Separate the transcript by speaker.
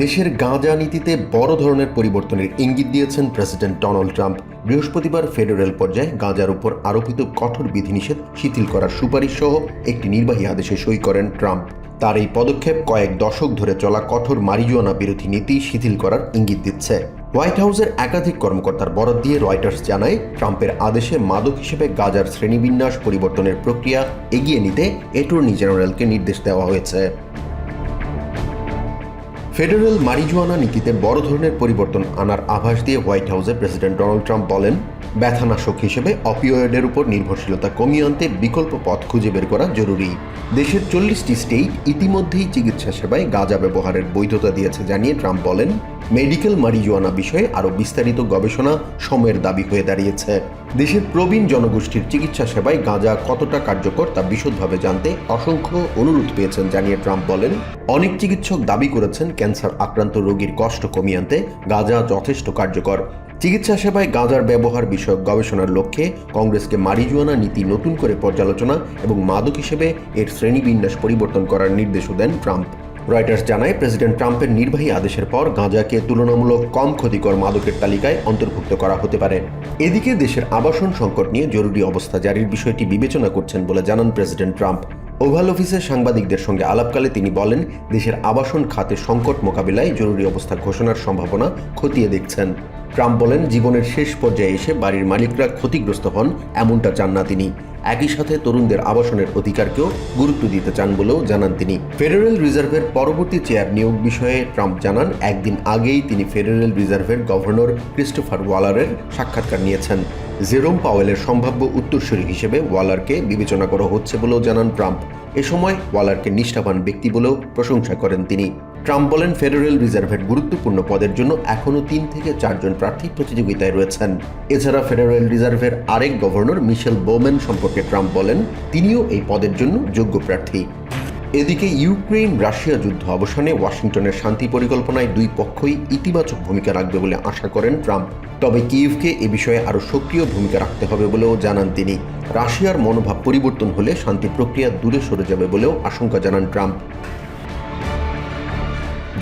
Speaker 1: দেশের গাঁজা নীতিতে বড় ধরনের পরিবর্তনের ইঙ্গিত দিয়েছেন প্রেসিডেন্ট ডোনাল্ড ট্রাম্প। বৃহস্পতিবার ফেডারেল পর্যায়ে গাঁজার উপর আরোপিত কঠোর বিধিনিষেধ শিথিল করার সুপারিশ সহ একটি নির্বাহী আদেশে সই করেন ট্রাম্প। তার এই পদক্ষেপ কয়েক দশক ধরে চলা কঠোর মারিজুয়ানা বিরোধী নীতি শিথিল করার ইঙ্গিত দিচ্ছে। হোয়াইট হাউসের একাধিক কর্মকর্তার বরাদ দিয়ে রয়টার্স জানায়, ট্রাম্পের আদেশে মাদক হিসেবে গাজার শ্রেণীবিন্যাস পরিবর্তনের প্রক্রিয়া এগিয়ে নিতে অ্যাটর্নি জেনারেলকে নির্দেশ দেওয়া হয়েছে। ফেডারেল মারিজুয়ানা নীতিতে বড় ধরনের পরিবর্তন আনার আভাস দিয়ে হোয়াইট হাউসে প্রেসিডেন্ট ডোনাল্ড ট্রাম্প বলেন, ব্যথানাশক হিসেবে অপিওয়েডের উপর নির্ভরশীলতা কমিয়ে আনতে বিকল্প পথ খুঁজে বের করা জরুরি। দেশের চল্লিশটি স্টেট ইতিমধ্যেই চিকিৎসা সেবায় গাঁজা ব্যবহারের বৈধতা দিয়েছে জানিয়ে ট্রাম্প বলেন, মেডিকেল মারিজুয়ানা বিষয়ে আরও বিস্তারিত গবেষণা সময়ের দাবি হয়ে দাঁড়িয়েছে। দেশের প্রবীণ জনগোষ্ঠীর চিকিৎসা সেবায় গাঁজা কতটা কার্যকর তা বিশদভাবে জানতে অসংখ্য অনুরোধ পেয়েছেন জানিয়ে ট্রাম্প বলেন। অনেক চিকিৎসক দাবি করেছেন ক্যান্সার আক্রান্ত রোগীর কষ্ট কমিয়ে আনতে গাঁজা যথেষ্ট কার্যকর। চিকিৎসা সেবায় গাঁজার ব্যবহার বিষয়ক গবেষণার লক্ষ্যে কংগ্রেসকে মারিজুয়ানা নীতি নতুন করে পর্যালোচনা এবং মাদক হিসেবে এর শ্রেণীবিন্যাস পরিবর্তন করার নির্দেশও দেন ট্রাম্প। রয়টার্স জানায় প্রেসিডেন্ট ট্রাম্পের নির্বাহী আদেশের পর গাঁজাকে তুলনামূলক কম ক্ষতিকর মাদকের তালিকায় অন্তর্ভুক্ত করা হতে পারে। এদিকে দেশের আবাসন সংকট নিয়ে জরুরি অবস্থা জারির বিষয়টি বিবেচনা করছেন বলে জানান প্রেসিডেন্ট ট্রাম্প ওভাল অফিসে সাংবাদিকদের সঙ্গে আলাপকালে তিনি বলেন, দেশের আবাসন খাতে সংকট মোকাবিলায় জরুরি অবস্থা ঘোষণার সম্ভাবনা খতিয়ে দেখছেন। ট্রাম্প বলেন, জীবনের শেষ পর্যায়ে এসে বাড়ির মালিকরা ক্ষতিগ্রস্ত হন, এমনটা চান না তিনি। একই সাথে তরুণদের আবাসনের অধিকারকেও গুরুত্ব দিতে চান বলেও জানান তিনি। ফেডারেল রিজার্ভের পরবর্তী চেয়ার নিয়োগ বিষয়ে ট্রাম্প জানান, একদিন আগেই তিনি ফেডারেল রিজার্ভের গভর্নর ক্রিস্টোফার ওয়ালারের সাক্ষাৎকার নিয়েছেন। জেরোম পাওয়েলের সম্ভাব্য উত্তরসূরি হিসেবে ওয়ালারকে বিবেচনা করা হচ্ছে বলেও জানান ট্রাম্প। এ সময় ওয়ালারকে নিষ্ঠাবান ব্যক্তি বলেও প্রশংসা করেন তিনি। ট্রাম্প বলেন ফেডারেল রিজার্ভের গুরুত্বপূর্ণ পদের জন্য এখনও তিন থেকে চারজন প্রার্থী প্রতিযোগিতায় রয়েছেন। এছাড়া ফেডারেল রিজার্ভের আরেক গভর্নর মিশেল বোমেন সম্পর্কে ট্রাম্প বলেন, তিনিও এই পদের জন্য যোগ্য প্রার্থী। এদিকে ইউক্রেন রাশিয়া যুদ্ধ অবসানে ওয়াশিংটনের শান্তি পরিকল্পনায় দুই পক্ষই ইতিবাচক ভূমিকা রাখবে বলে আশা করেন ট্রাম্প। তবে কিয়েভকে এ বিষয়ে আরও সক্রিয় ভূমিকা রাখতে হবে বলেও জানান তিনি। রাশিয়ার মনোভাব পরিবর্তন হলে শান্তি প্রক্রিয়া দূরে সরে যাবে বলেও আশঙ্কা জানান Trump.